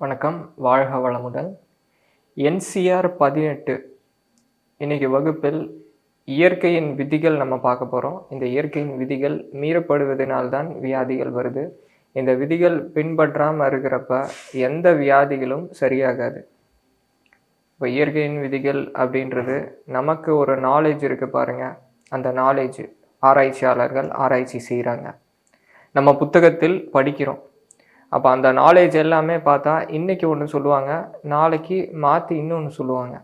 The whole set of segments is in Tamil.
வணக்கம். வாழ்க வளமுடன். என்சிஆர் பதினெட்டு இன்னைக்கு வகுப்பில் இயற்கையின் விதிகள் நம்ம பார்க்க போகிறோம் இந்த இயற்கையின் விதிகள் மீறப்படுவதனால்தான் வியாதிகள் வருது. இந்த விதிகள் பின்பற்றாமல் இருக்கிறப்ப எந்த வியாதிகளும் சரியாகாது. இப்போ இயற்கையின் விதிகள் அப்படின்றது நமக்கு ஒரு நாலேஜ் இருக்குது பாருங்க. அந்த நாலேஜ் ஆராய்ச்சியாளர்கள் ஆராய்ச்சி செய்கிறாங்க நம்ம புத்தகத்தில் படிக்கிறோம். அப்போ அந்த நாலேஜ் எல்லாமே பார்த்தா இன்றைக்கி ஒன்று சொல்லுவாங்க நாளைக்கு மாற்றி இன்னொன்று சொல்லுவாங்க.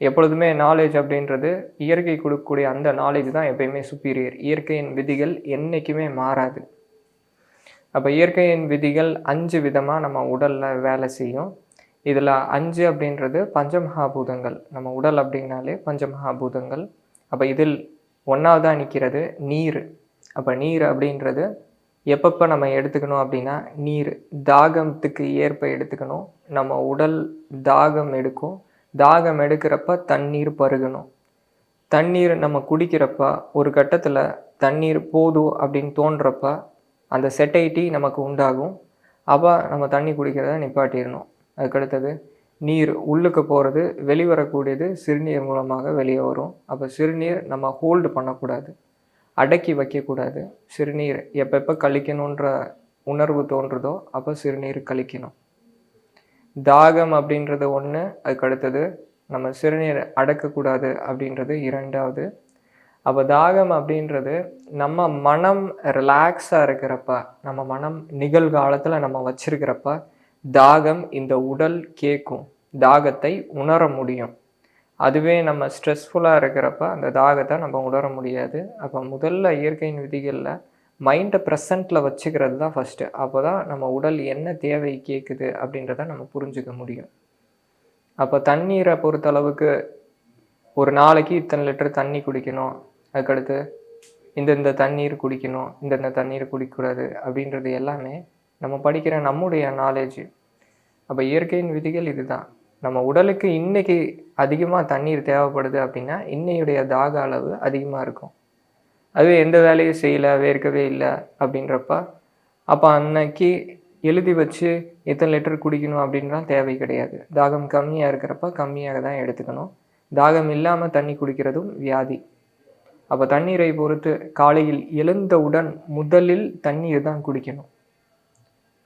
எப்பொழுதுமே நாலேஜ் அப்படின்றது இயற்கை கொடுக்கக்கூடிய அந்த நாலேஜ் தான் எப்பயுமே சுப்பீரியர் இயற்கையின் விதிகள் என்றைக்குமே மாறாது. அப்போ இயற்கையின் விதிகள் அஞ்சு விதமாக நம்ம உடலில் வேலை செய்யும். இதில் அஞ்சு அப்படின்றது பஞ்சமகாபூதங்கள். நம்ம உடல் அப்படின்னாலே பஞ்சமகாபூதங்கள். அப்போ இதில் ஒன்றாவதாக நிற்கிறது நீர். அப்போ நீர் அப்படின்றது எப்பப்போ நம்ம எடுத்துக்கணும் அப்படின்னா நீர் தாகத்துக்கு ஏற்ப எடுத்துக்கணும். நம்ம உடல் தாகம் எடுக்கும். தாகம் எடுக்கிறப்ப தண்ணீர் பருகணும். தண்ணீர் நம்ம குடிக்கிறப்ப ஒரு கட்டத்தில் தண்ணீர் போதும் அப்படின்னு தோன்றப்ப அந்த செட்டைட்டி நமக்கு உண்டாகும். அப்போ நம்ம தண்ணி குடிக்கிறத நிப்பாட்டிடணும். அதுக்கடுத்தது நீர் உள்ளுக்கு போகிறது வெளிவரக்கூடியது சிறுநீர் மூலமாக வெளியே வரும். அப்போ சிறுநீர் நம்ம ஹோல்டு பண்ணக்கூடாது. அடக்கி வைக்கக்கூடாது. சிறுநீர் எப்பப்போ கழிக்கணுன்ற உணர்வு தோன்றுதோ அப்போ சிறுநீர் கழிக்கணும். தாகம் அப்படின்றது ஒன்று அதுக்கு அடுத்தது நம்ம சிறுநீர் அடக்கக்கூடாது அப்படின்றது இரண்டாவது. அப்போ தாகம் அப்படின்றது நம்ம மனம் ரிலாக்ஸாக இருக்கிறப்ப நம்ம மனம் நிகழ்காலத்தில் நம்ம வச்சிருக்கிறப்ப தாகம் இந்த உடல் கேட்கும் தாகத்தை உணர முடியும். அதுவே நம்ம ஸ்ட்ரெஸ்ஃபுல்லாக இருக்கிறப்ப அந்த தாகத்தை நம்ம உணர முடியாது. அப்போ முதல்ல இயற்கையின் விதிகளில் மைண்டை ப்ரெசண்ட்டில் வச்சுக்கிறது தான் ஃபஸ்ட்டு அப்போ தான் நம்ம உடல் என்ன தேவை கேட்குது அப்படின்றத நம்ம புரிஞ்சுக்க முடியும். அப்போ தண்ணீரை பொறுத்தளவுக்கு ஒரு நாளைக்கு இத்தனை லிட்டர் தண்ணி குடிக்கணும். அதுக்கடுத்து இந்தந்த தண்ணீர் குடிக்கணும் இந்தந்த தண்ணீர் குடிக்கக்கூடாது அப்படின்றது எல்லாமே நம்ம படிக்கிற நம்முடைய நாலேஜ் அப்போ இயற்கையின் விதிகள் இதுதான். நம்ம உடலுக்கு இன்னைக்கு அதிகமாக தண்ணீர் தேவைப்படுது அப்படின்னா இன்னையுடைய தாக அளவு அதிகமாக இருக்கும். அதுவே எந்த வேலையும் செய்யலை வேர்க்கவே இல்லை அப்படின்றப்ப அப்போ அன்னைக்கு எழுதி வச்சு எத்தனை லிட்டர் குடிக்கணும் அப்படின்லாம் தேவை கிடையாது. தாகம் கம்மியாக இருக்கிறப்ப கம்மியாக தான் எடுத்துக்கணும். தாகம் இல்லாமல் தண்ணி குடிக்கிறதும் வியாதி. அப்போ தண்ணீரை பொறுத்து காலையில் எழுந்தவுடன் முதலில் தண்ணீர் தான் குடிக்கணும்.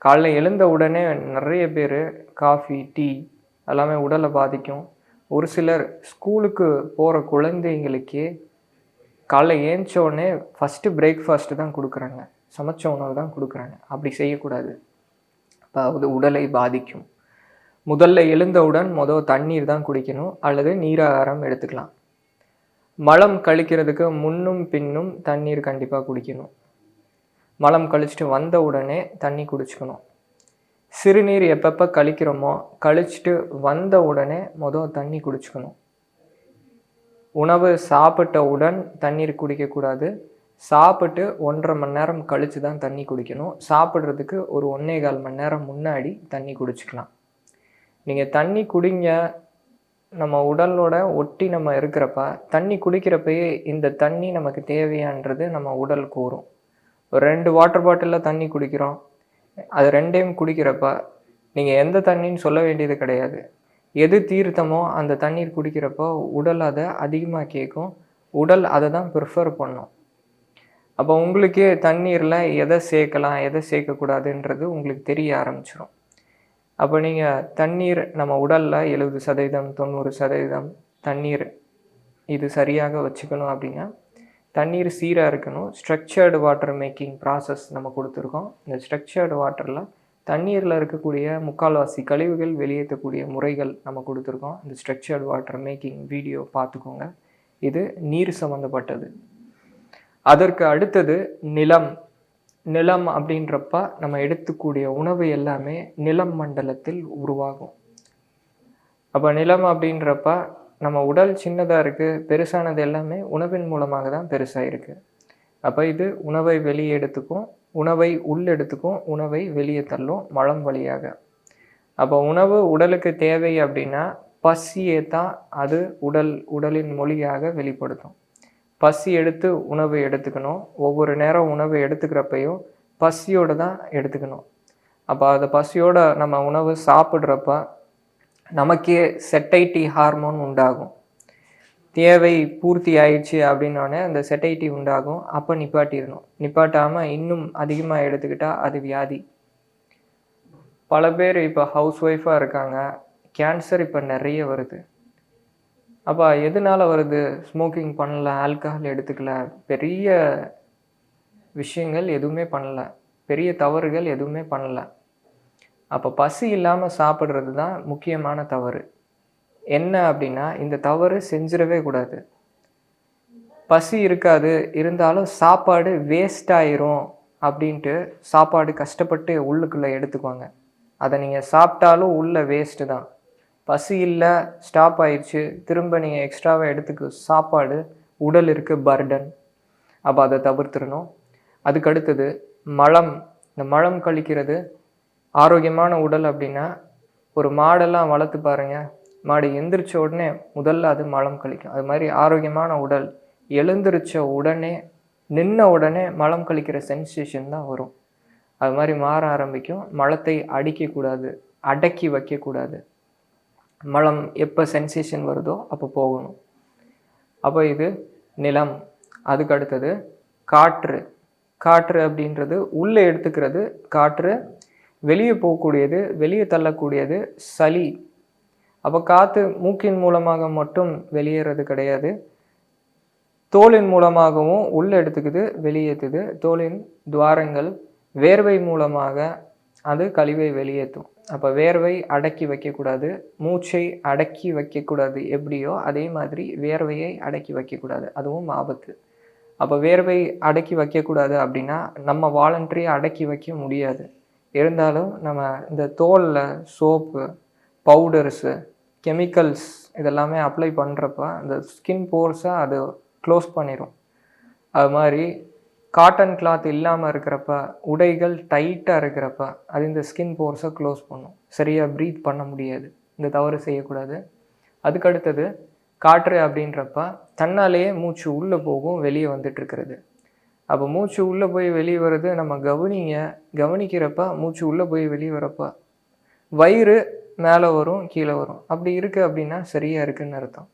காலைல எழுந்த உடனே நிறைய பேர் காஃபி டீ எல்லாமே உடலை பாதிக்கும். ஒரு சிலர் ஸ்கூலுக்கு போகிற குழந்தைங்களுக்கே காலைல ஏஞ்சோடனே ஃபஸ்ட்டு பிரேக்ஃபாஸ்ட்டு தான் கொடுக்குறாங்க. சமைச்ச உணவு தான் கொடுக்குறாங்க. அப்படி செய்யக்கூடாது. அதாவது உடலை பாதிக்கும். முதல்ல எழுந்தவுடன் மொதல் தண்ணீர் தான் குடிக்கணும். அல்லது நீராகாரம் எடுத்துக்கலாம். மலம் கழிக்கிறதுக்கு முன்னும் பின்னும் தண்ணீர் கண்டிப்பாக குடிக்கணும். மலம் கழிச்சிட்டு வந்த உடனே தண்ணி குடிச்சுக்கணும். சிறுநீர் எப்பப்போ கழிக்கிறோமோ கழிச்சிட்டு வந்த உடனே மொதல் தண்ணி குடிச்சுக்கணும். உணவு சாப்பிட்டவுடன் தண்ணீர் குடிக்கக்கூடாது சாப்பிட்டு ஒன்றரை மணி நேரம் கழித்து தான் தண்ணி குடிக்கணும். சாப்பிட்றதுக்கு ஒரு ஒன்றே கால் மணி நேரம் முன்னாடி தண்ணி குடிச்சுக்கலாம். நீங்கள் தண்ணி குடிங்க. நம்ம உடலோட ஒட்டி நம்ம இருக்கிறப்ப தண்ணி குடிக்கிறப்பயே இந்த தண்ணி நமக்கு தேவையான்றது நம்ம உடல் கூறும். ஒரு ரெண்டு வாட்டர் பாட்டிலில் தண்ணி குடிக்கிறோம். அது ரெண்டையும் குடிக்கிறப்ப நீங்கள் எந்த தண்ணின்னு சொல்ல வேண்டியது கிடையாது. எது தீர்த்தமோ அந்த தண்ணீர் குடிக்கிறப்போ உடல் அதை அதிகமாக கேட்கும் உடல் அதை தான் ப்ரிஃபர் பண்ணும். அப்போ உங்களுக்கே தண்ணீரில் எதை சேர்க்கலாம் எதை சேர்க்கக்கூடாதுன்றது உங்களுக்கு தெரிய ஆரம்பிச்சிடும் அப்போ நீங்கள் தண்ணீர் நம்ம உடலில் எழுபது சதவீதம் தொண்ணூறு சதவீதம் தண்ணீர் இது சரியாக வச்சுக்கணும் அப்படின்னா தண்ணீர் சீராக இருக்கணும். ஸ்ட்ரக்சர்டு வாட்டர் மேக்கிங் ப்ராசஸ் நம்ம கொடுத்துருக்கோம். இந்த ஸ்ட்ரக்சர்டு வாட்டரில் தண்ணீரில் இருக்கக்கூடிய முக்கால்வாசி கழிவுகள் வெளியேற்றக்கூடிய முறைகள் நம்ம கொடுத்துருக்கோம். இந்த ஸ்ட்ரக்சர்டு வாட்டர் மேக்கிங் வீடியோ பார்த்துக்கோங்க. இது நீர் சம்மந்தப்பட்டது அதற்கு அடுத்தது நிலம். நிலம் அப்படின்றப்ப நம்ம எடுத்துக்கூடிய உணவு எல்லாமே நிலம் மண்டலத்தில் உருவாகும். அப்போ நிலம் அப்படின்றப்ப நம்ம உடல் சின்னதாக இருக்குது பெருசானது எல்லாமே உணவின் மூலமாக தான் பெருசாக இருக்குது அப்போ இது உணவை வெளியே எடுத்துக்கும் உணவை உள்ளெடுத்துக்கும் உணவை வெளியே தள்ளும் மலம் வழியாக. அப்போ உணவு உடலுக்கு தேவை அப்படின்னா பசியை தான் அது உடல் உடலின் மொழியாக வெளிப்படுத்தும். பசி எடுத்து உணவு எடுத்துக்கணும். ஒவ்வொரு நேரம் உணவு எடுத்துக்கிறப்பையும் பசியோடு தான் எடுத்துக்கணும். அப்போ அதை பசியோட நம்ம உணவு சாப்பிட்றப்ப நமக்கே செட்டைட்டி ஹார்மோன் உண்டாகும். தேவை பூர்த்தி ஆயிடுச்சு அப்படின்னோடனே அந்த செட்டைட்டி உண்டாகும். அப்போ நிப்பாட்டிடணும். நிப்பாட்டாமல் இன்னும் அதிகமாக எடுத்துக்கிட்டால் அது வியாதி. பல பேர் இப்போ ஹவுஸ் ஒய்ஃபாக இருக்காங்க. கேன்சர் இப்போ நிறைய வருது. அப்போ எதனால வருது? ஸ்மோக்கிங் பண்ணல ஆல்கஹால் எடுத்துக்கல. பெரிய விஷயங்கள் எதுவுமே பண்ணலை. பெரிய தவறுகள் எதுவுமே பண்ணலை. அப்போ பசி இல்லாமல் சாப்பிட்றது தான் முக்கியமான தவறு. என்ன அப்படின்னா இந்த தவறு செஞ்சிடவே கூடாது. பசி இருக்காது இருந்தாலும் சாப்பாடு வேஸ்ட் ஆயிரும் அப்படின்ட்டு சாப்பாடு கஷ்டப்பட்டு உள்ளுக்குள்ளே எடுத்துக்குவாங்க. அதை நீங்கள் சாப்பிட்டாலும் உள்ள வேஸ்ட்டு தான். பசி இல்லை ஸ்டாப் ஆயிடுச்சு திரும்ப நீங்கள் எக்ஸ்ட்ராவாக எடுத்துக்கு சாப்பாடு உடல் இருக்குது பர்டன் அப்போ அதை தவிர்த்துடணும். அதுக்கடுத்தது மலம். இந்த மலம் கழிக்கிறது ஆரோக்கியமான உடல் அப்படின்னா ஒரு மாடெல்லாம் வளர்த்து பாருங்கள் மாடு எந்திரிச்ச உடனே முதல்ல அது மலம் கழிக்கும். அது மாதிரி ஆரோக்கியமான உடல் எழுந்திரிச்ச உடனே நின்ன உடனே மலம் கழிக்கிற சென்சேஷன் தான் வரும். அது மாதிரி மாற ஆரம்பிக்கும். மலத்தை அடிக்கக்கூடாது அடக்கி வைக்கக்கூடாது. மலம் எப்போ சென்சேஷன் வருதோ அப்போ போகணும். அப்போ இது நிலம். அதுக்கு அடுத்தது காற்று. காற்று அப்படின்றது உள்ளே எடுத்துக்கிறது. காற்று வெளியே போகக்கூடியது வெளியே தள்ளக்கூடியது சளி. அப்போ காற்று மூக்கின் மூலமாக மட்டும் வெளியேறது கிடையாது. தோலின் மூலமாகவும் உள்ளே எடுத்துக்குது வெளியேற்றுது தோலின் துவாரங்கள் வேர்வை மூலமாக அது கழிவை வெளியேற்றும். அப்போ வேர்வை அடக்கி வைக்கக்கூடாது மூச்சை அடக்கி வைக்கக்கூடாது. எப்படியோ அதே மாதிரி வேர்வையை அடக்கி வைக்கக்கூடாது. அதுவும் ஆபத்து. அப்போ வேர்வை அடக்கி வைக்கக்கூடாது அப்படின்னா நம்ம வாலண்டரியை அடக்கி வைக்க முடியாது. இருந்தாலும் நம்ம இந்த தோலில் சோப்பு பவுடர்ஸு கெமிக்கல்ஸ் இதெல்லாமே அப்ளை பண்ணுறப்ப அந்த ஸ்கின் போர்ஸை அது க்ளோஸ் பண்ணிடும் அது மாதிரி காட்டன் கிளாத் இல்லாமல் இருக்கிறப்ப உடைகள் டைட்டாக இருக்கிறப்ப அது இந்த ஸ்கின் போர்ஸை க்ளோஸ் பண்ணும். சரியாக ப்ரீத் பண்ண முடியாது. இந்த தவறு செய்யக்கூடாது. அதுக்கடுத்தது காற்று அப்படின்றப்ப தன்னாலேயே மூச்சு உள்ளே போகும் வெளியே வந்துட்டு இருக்கிறது. அப்போ மூச்சு உள்ளே போய் வெளியே வர்றது நம்ம கவனிங்க கவனிக்கிறப்ப மூச்சு உள்ளே போய் வெளியே வரப்ப வயிறு மேலே வரும் கீழே வரும். அப்படி இருக்குது அப்படின்னா சரியாக இருக்குன்னு அர்த்தம்.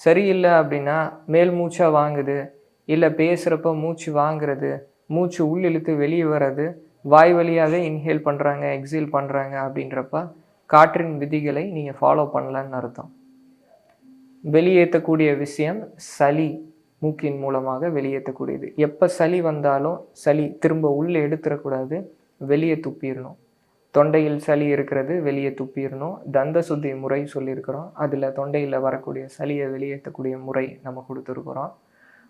சரியில்லை அப்படின்னா மேல் மூச்சாக வாங்குது இல்லை பேசுகிறப்ப மூச்சு வாங்குறது மூச்சு உள்ளிழுத்து வெளியே வர்றது வாய் வழியாகவே இன்ஹேல் பண்ணுறாங்க எக்ஸேல் பண்ணுறாங்க அப்படின்றப்ப காற்றின் விதிகளை நீங்கள் ஃபாலோ பண்ணலன்னு அர்த்தம். வெளியேற்றக்கூடிய விஷயம் சளி. மூக்கின் மூலமாக வெளியேற்றக்கூடியது. எப்போ சளி வந்தாலும் சளி திரும்ப உள்ளே எடுத்துடக்கூடாது வெளியே துப்பிடணும். தொண்டையில் சளி இருக்கிறது வெளியே துப்பிடணும். தந்த சுத்தி முறை சொல்லியிருக்கிறோம். அதில் தொண்டையில் வரக்கூடிய சளியை வெளியேற்றக்கூடிய முறை நம்ம கொடுத்துருக்குறோம்.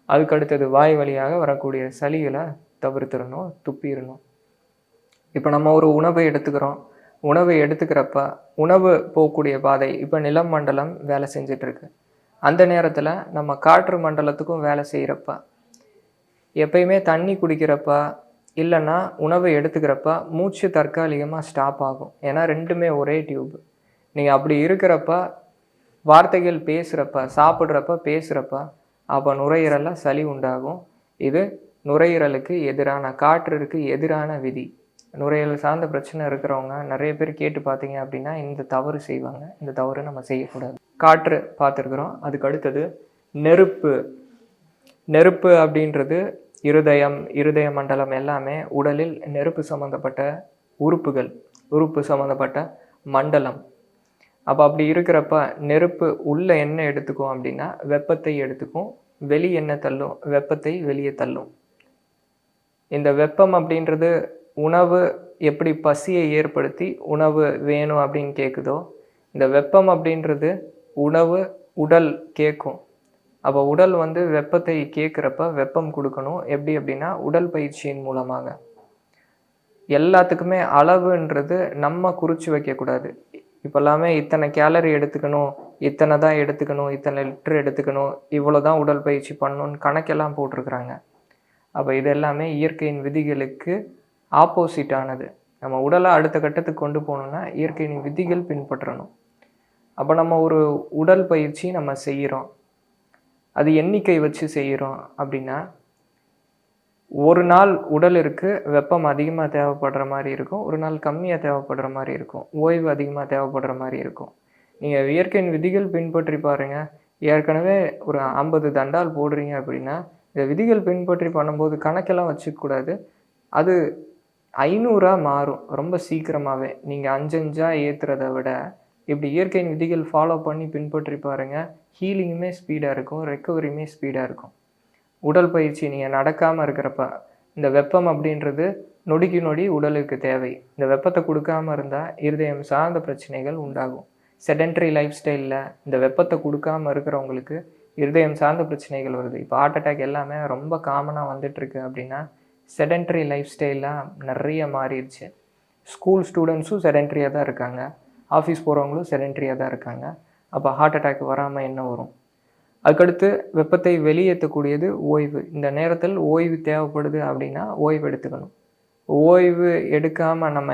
அதுக்கடுத்தது வாய் வழியாக வரக்கூடிய சளிகளை தவிர்த்திடணும் துப்பிடணும். இப்போ நம்ம ஒரு உணவை எடுத்துக்கிறோம். உணவை எடுத்துக்கிறப்ப உணவு போகக்கூடிய பாதை இப்போ நிலம் மண்டலம் வேலை செஞ்சிட்ருக்கு அந்த நேரத்தில் நம்ம காற்று மண்டலத்துக்கும் வேலை செய்கிறப்ப எப்பயுமே தண்ணி குடிக்கிறப்ப இல்லைன்னா உணவை எடுத்துக்கிறப்ப மூச்சு தற்காலிகமாக ஸ்டாப் ஆகும். ஏன்னா ரெண்டுமே ஒரே டியூப் நீங்கள் அப்படி இருக்கிறப்ப வார்த்தைகள் பேசுகிறப்ப சாப்பிட்றப்ப பேசுகிறப்ப அப்போ நுரையீரலில் சளி உண்டாகும். இது நுரையீரலுக்கு எதிரான காற்றுக்கு எதிரான விதி. நுரையீரல் சார்ந்த பிரச்சனை இருக்கிறவங்க நிறைய பேர் கேட்டு பார்த்தீங்க அப்படின்னா இந்த தவறு செய்வாங்க. இந்த தவறு நம்ம செய்யக்கூடாது. காற்று பார்த்துருக்குறோம். அதுக்கு அடுத்தது நெருப்பு. நெருப்பு அப்படின்றது இருதயம் இருதய மண்டலம் எல்லாமே உடலில் நெருப்பு சம்மந்தப்பட்ட உறுப்புகள் உறுப்பு சம்மந்தப்பட்ட மண்டலம். அப்போ அப்படி இருக்கிறப்ப நெருப்பு உள்ள என்ன எடுத்துக்கும் அப்படின்னா வெப்பத்தை எடுத்துக்கும் வெளி என்ன தள்ளும் வெப்பத்தை வெளியே தள்ளும். இந்த வெப்பம் அப்படின்றது உணவு எப்படி பசியை ஏற்படுத்தி உணவு வேணும் அப்படின்னு கேட்குதோ இந்த வெப்பம் அப்படின்றது உணவு உடல் கேட்கும் அப்போ உடல் வந்து வெப்பத்தை கேட்குறப்ப வெப்பம் கொடுக்கணும். எப்படி அப்படின்னா உடல் பயிற்சியின் மூலமாக. எல்லாத்துக்குமே அளவுன்றது நம்ம குறித்து வைக்கக்கூடாது. இப்போல்லாமே இத்தனை கேலரி எடுத்துக்கணும் இத்தனை தான் எடுத்துக்கணும் இத்தனை லிட்டர் எடுத்துக்கணும் இவ்வளோ தான் உடல் பயிற்சி பண்ணணும்னு கணக்கெல்லாம் போட்டிருக்கிறாங்க. அப்போ இது எல்லாமே இயற்கையின் விதிகளுக்கு ஆப்போசிட்டானது நம்ம உடலை அடுத்த கட்டத்துக்கு கொண்டு போகணுன்னா இயற்கையின் விதிகள் பின்பற்றணும். அப்போ நம்ம ஒரு உடல் பயிற்சி நம்ம செய்கிறோம் அது எண்ணிக்கை வச்சு செய்கிறோம் அப்படின்னா ஒரு நாள் உடலிற்கு வெப்பம் அதிகமாக தேவைப்படுற மாதிரி இருக்கும். ஒரு நாள் கம்மியாக தேவைப்படுற மாதிரி இருக்கும். ஓய்வு அதிகமாக தேவைப்படுற மாதிரி இருக்கும். நீங்கள் இயற்கையின் விதிகள் பின்பற்றி பாருங்கள் ஏற்கனவே ஒரு ஐம்பது தண்டால் போடுறீங்க அப்படின்னா இந்த விதிகள் பின்பற்றி பண்ணும்போது கணக்கெல்லாம் வச்சுக்கூடாது அது ஐநூறாக மாறும் ரொம்ப சீக்கிரமாகவே நீங்கள் அஞ்சஞ்சாக ஏற்றுறதை விட இப்படி இயற்கையின் விதிகள் ஃபாலோ பண்ணி பின்பற்றி பாருங்கள் ஹீலிங்குமே ஸ்பீடாக இருக்கும். ரெக்கவரியுமே ஸ்பீடாக இருக்கும். உடல் பயிற்சி நீங்கள் நடக்காமல் இருக்கிறப்ப இந்த வெப்பம் அப்படின்றது நொடிக்கு நொடி உடலுக்கு தேவை. இந்த வெப்பத்தை கொடுக்காம இருந்தால் இருதயம் சார்ந்த பிரச்சனைகள் உண்டாகும். செடென்ட்ரி லைஃப் ஸ்டைலில் இந்த வெப்பத்தை கொடுக்காம இருக்கிறவங்களுக்கு இருதயம் சார்ந்த பிரச்சனைகள் வருது. இப்போ ஹார்ட் அட்டாக் எல்லாமே ரொம்ப காமனாக வந்துட்டுருக்கு அப்படின்னா செடென்ட்ரி லைஃப் ஸ்டைலாக நிறைய மாறிடுச்சு. ஸ்கூல் ஸ்டூடெண்ட்ஸும் செடென்ட்ரியாக தான் இருக்காங்க. ஆஃபீஸ் போகிறவங்களும் செடென்ட்ரியாக தான் இருக்காங்க. அப்போ ஹார்ட் அட்டாக் வராமல் என்ன வரும்? அதுக்கடுத்து வெப்பத்தை வெளியேற்றக்கூடியது ஓய்வு. இந்த நேரத்தில் ஓய்வு தேவைப்படுது அப்படின்னா ஓய்வு எடுத்துக்கணும். ஓய்வு எடுக்காமல் நம்ம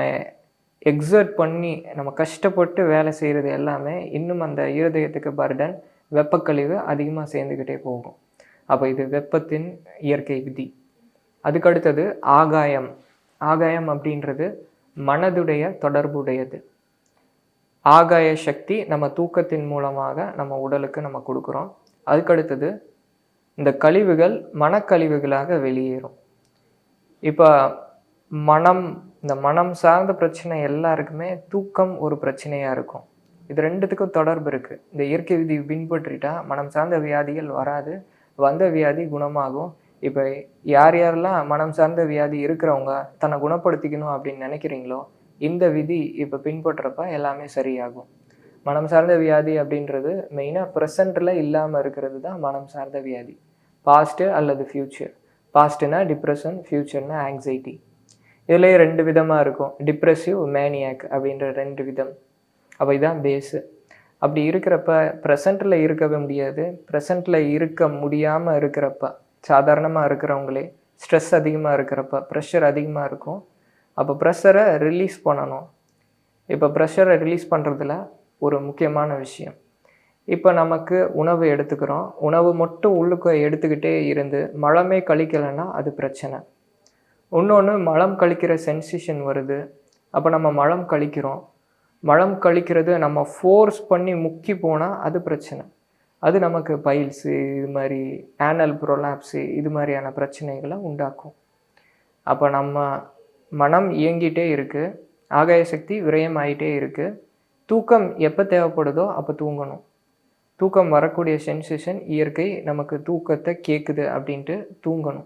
எக்ஸர்ட் பண்ணி நம்ம கஷ்டப்பட்டு வேலை செய்கிறது எல்லாமே இன்னும் அந்த இருதயத்துக்கு பர்டன் வெப்பக்கழிவு அதிகமாக சேர்ந்துக்கிட்டே போகும். அப்போ இது வெப்பத்தின் இயற்கை விதி. அதுக்கடுத்தது ஆகாயம். ஆகாயம் அப்படின்றது மனதுடைய தொடர்புடையது. ஆகாய சக்தி நம்ம தூக்கத்தின் மூலமாக நம்ம உடலுக்கு நம்ம கொடுக்குறோம். அதுக்கடுத்தது இந்த கழிவுகள் மனக்கழிவுகளாக வெளியேறும். இப்போ மனம் இந்த மனம் சார்ந்த பிரச்சனை எல்லாருக்குமே தூக்கம் ஒரு பிரச்சனையாக இருக்கும். இது ரெண்டுத்துக்கும் தொடர்பு இருக்குது இந்த இயற்கை விதி பின்பற்றிட்டா மனம் சார்ந்த வியாதிகள் வராது வந்த வியாதி குணமாகும். இப்போ யார் யாரெல்லாம் மனம் சார்ந்த வியாதி இருக்கிறவங்க தன்னை குணப்படுத்திக்கணும் அப்படின்னு நினைக்கிறீங்களோ இந்த விதி இப்போ பின்பற்றப்ப எல்லாமே சரியாகும். மனம் சார்ந்த வியாதி அப்படின்றது மெயினாக ப்ரெசண்ட்டில் இல்லாமல் இருக்கிறது தான் மனம் சார்ந்த வியாதி. பாஸ்ட்டு அல்லது ஃப்யூச்சர் பாஸ்ட்டுனா டிப்ரெஷன் ஃப்யூச்சர்னா ஆங்ஸைட்டி இதுலேயே ரெண்டு விதமாக இருக்கும். டிப்ரெசிவ் மேனியாக் அப்படின்ற ரெண்டு விதம். அப்போ தான் பேஸு அப்படி இருக்கிறப்ப ப்ரெசண்ட்டில் இருக்கவே முடியாது. ப்ரெசண்ட்டில் இருக்க முடியாமல் இருக்கிறப்ப சாதாரணமாக இருக்கிறவங்களே ஸ்ட்ரெஸ் அதிகமாக இருக்கிறப்ப ப்ரெஷர் அதிகமாக இருக்கும். அப்போ ப்ரெஷரை ரிலீஸ் பண்ணணும். இப்போ ப்ரெஷரை ரிலீஸ் பண்ணுறதுல ஒரு முக்கியமான விஷயம். இப்போ நமக்கு உணவு எடுத்துக்கிறோம். உணவு மட்டும் உள்ளுக்கு எடுத்துக்கிட்டே இருந்து மலமே கழிக்கலைன்னா அது பிரச்சனை. இன்னொன்று மலம் கழிக்கிற சென்சேஷன் வருது. அப்போ நம்ம மலம் கழிக்கிறோம். மலம் கழிக்கிறது நம்ம ஃபோர்ஸ் பண்ணி முக்கி போனால் அது பிரச்சனை. அது நமக்கு பைல்ஸு இது மாதிரி ஆனல் ப்ரொலாப்ஸு இது மாதிரியான பிரச்சனைகளை உண்டாக்கும். அப்போ நம்ம மனம் இயங்கிட்டே இருக்குது ஆகாய சக்தி விரயம் ஆகிட்டே இருக்குது தூக்கம் எப்போ தேவைப்படுதோ அப்போ தூங்கணும். தூக்கம் வரக்கூடிய சென்சேஷன் இயற்கை நமக்கு தூக்கத்தை கேட்குது அப்படின்ட்டு தூங்கணும்.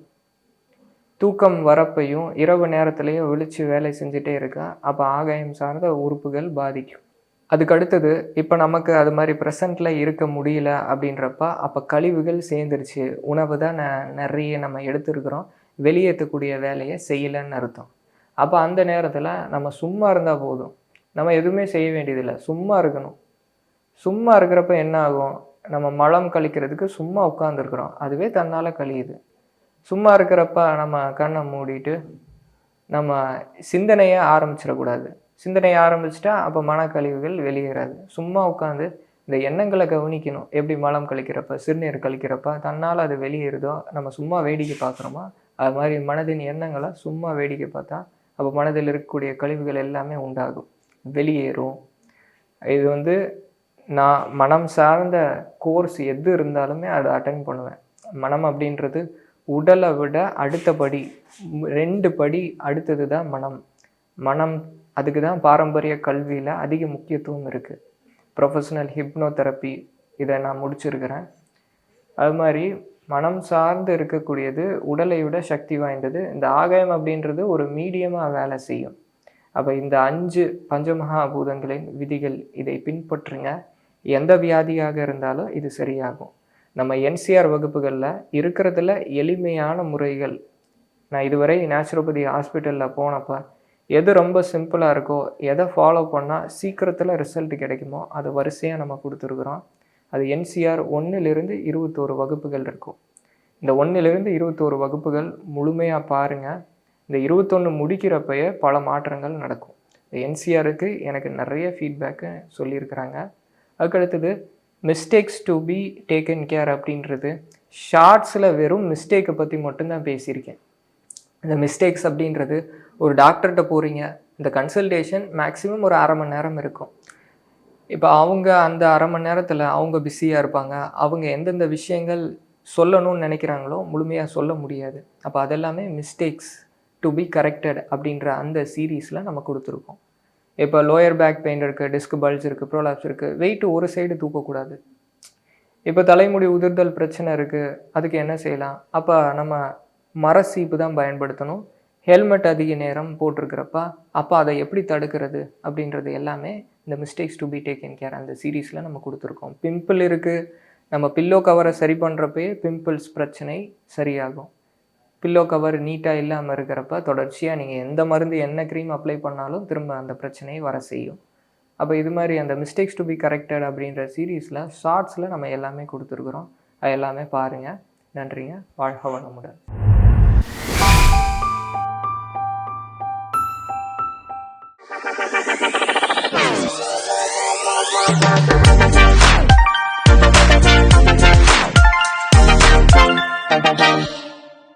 தூக்கம் வரப்பையும் இரவு நேரத்துலையும் விழிச்சு வேலை செஞ்சுட்டே இருக்கா அப்போ ஆகாயம் சார்ந்த உறுப்புகள் பாதிக்கும். அதுக்கு அடுத்தது இப்போ நமக்கு அது மாதிரி ப்ரெசண்ட்டில் இருக்க முடியல அப்படின்றப்ப அப்போ கழிவுகள் சேர்ந்துருச்சு. உணவு தான் ந- நிறைய நம்ம எடுத்துருக்குறோம். வெளியேற்றக்கூடிய வேலையை செய்யலைன்னு அர்த்தம். அப்போ அந்த நேரத்தில் நம்ம சும்மா இருந்தால் போதும். நம்ம எதுவுமே செய்ய வேண்டியதில்லை. சும்மா இருக்கணும். சும்மா இருக்கிறப்ப என்ன ஆகும்? நம்ம மலம் கழிக்கிறதுக்கு சும்மா உட்காந்துருக்குறோம் அதுவே தன்னால் கழியுது. சும்மா இருக்கிறப்ப நம்ம கண்ணை மூடிட்டு நம்ம சிந்தனையை ஆரம்பிச்சிடக்கூடாது. சிந்தனையை ஆரம்பிச்சிட்டா அப்போ மனக்கழிவுகள் வெளியேறாது. சும்மா உட்காந்து இந்த எண்ணங்களை கவனிக்கணும். எப்படி மலம் கழிக்கிறப்ப சிறுநீர் கழிக்கிறப்ப தன்னால் அது வெளியேறுதோ நம்ம சும்மா வேடிக்கை பார்க்குறோமா? அது மாதிரி மனதின் எண்ணங்களை சும்மா வேடிக்கை பார்த்தா அப்போ மனதில் இருக்கக்கூடிய கழிவுகள் எல்லாமே உண்டாகும். வெளியேறும். இது வந்து நான் மனம் சார்ந்த கோர்ஸ் எது இருந்தாலுமே அதை அட்டன் பண்ணுவேன். மனம் அப்படின்றது உடலை விட அடுத்த படி ரெண்டு படி அடுத்தது தான் மனம். மனம் அதுக்கு தான் பாரம்பரிய கல்வியில் அதிக முக்கியத்துவம் இருக்குது ப்ரொஃபஷனல் ஹிப்னோதெரப்பி இதை நான் முடிச்சிருக்கிறேன். அது மாதிரி மனம் சார்ந்து இருக்கக்கூடியது உடலை விட சக்தி வாய்ந்தது. இந்த ஆகாயம் அப்படின்றது ஒரு மீடியமாக வேலை செய்யும். அப்போ இந்த அஞ்சு பஞ்சமகா பூதங்களின் விதிகள் இதை பின்பற்றுங்க. எந்த வியாதியாக இருந்தாலும் இது சரியாகும். நம்ம என்சிஆர் வகுப்புகளில் இருக்கிறதுல எளிமையான முறைகள். நான் இதுவரை நேச்சுரோபதி ஹாஸ்பிட்டலில் போனப்போ எது ரொம்ப சிம்பிளாக இருக்கோ எதை ஃபாலோ பண்ணால் சீக்கிரத்தில் ரிசல்ட் கிடைக்குமோ அதை வரிசையாக நம்ம கொடுத்துருக்குறோம். அது என்சிஆர் ஒன்றிலிருந்து இருபத்தோரு வகுப்புகள் இருக்கும். இந்த ஒன்றிலிருந்து இருபத்தோரு வகுப்புகள் முழுமையாக பாருங்கள் இந்த இருபத்தொன்று முடிக்கிறப்பயே பல மாற்றங்கள் நடக்கும். இந்த என்சிஆருக்கு எனக்கு நிறைய ஃபீட்பேக்கு சொல்லியிருக்கிறாங்க. அதுக்கடுத்தது mistakes to be taken care அப்படின்றது. ஷார்ட்ஸில் வெறும் மிஸ்டேக்கை பற்றி மட்டும்தான் பேசியிருக்கேன். இந்த மிஸ்டேக்ஸ் அப்படின்றது ஒரு டாக்டர்கிட்ட போகிறீங்க இந்த கன்சல்டேஷன் மேக்ஸிமம் ஒரு அரை மணி நேரம் இருக்கும். இப்போ அவங்க அந்த அரை மணி நேரத்தில் அவங்க பிஸியாக இருப்பாங்க. அவங்க எந்தெந்த விஷயங்கள் சொல்லணும்னு நினைக்கிறாங்களோ முழுமையாக சொல்ல முடியாது. அப்போ அதெல்லாமே மிஸ்டேக்ஸ் டு பி கரெக்டட் அப்படின்ற அந்த சீரீஸில் நம்ம கொடுத்துருக்கோம். இப்போ லோயர் பேக் பெயின் இருக்குது டிஸ்க் பல்ஸ் இருக்குது ப்ரோலாப்ஸ் இருக்குது வெயிட் ஒரு சைடு தூக்கக்கூடாது. இப்போ தலைமுடி உதிர்தல் பிரச்சனை இருக்குது அதுக்கு என்ன செய்யலாம்? அப்போ நம்ம மர சீப்பு தான் பயன்படுத்தணும். ஹெல்மெட் அதிக நேரம் போட்டிருக்கிறப்ப அப்போ அதை எப்படி தடுக்கிறது அப்படின்றது எல்லாமே இந்த mistakes to be taken care அந்த சீரீஸில் நம்ம கொடுத்துருக்கோம். பிம்பிள் இருக்குது நம்ம பில்லோ கவரை சரி பண்ணுறப்பே பிம்பிள்ஸ் பிரச்சனை சரியாகும். பில்லோ கவர் நீட்டாக இல்லாமல் இருக்கிறப்ப தொடர்ச்சியாக நீங்கள் எந்த மருந்து என்ன க்ரீம் அப்ளை பண்ணாலும் திரும்ப அந்த பிரச்சனையை வர செய்யும். அப்போ இது மாதிரி அந்த மிஸ்டேக்ஸ் டு பி கரெக்டட் அப்படின்ற சீரீஸில் ஷார்ட்ஸில் நம்ம எல்லாமே கொடுத்துருக்குறோம். அது எல்லாமே பாருங்கள் நன்றிங்க. வாழ்க வளமுடன்.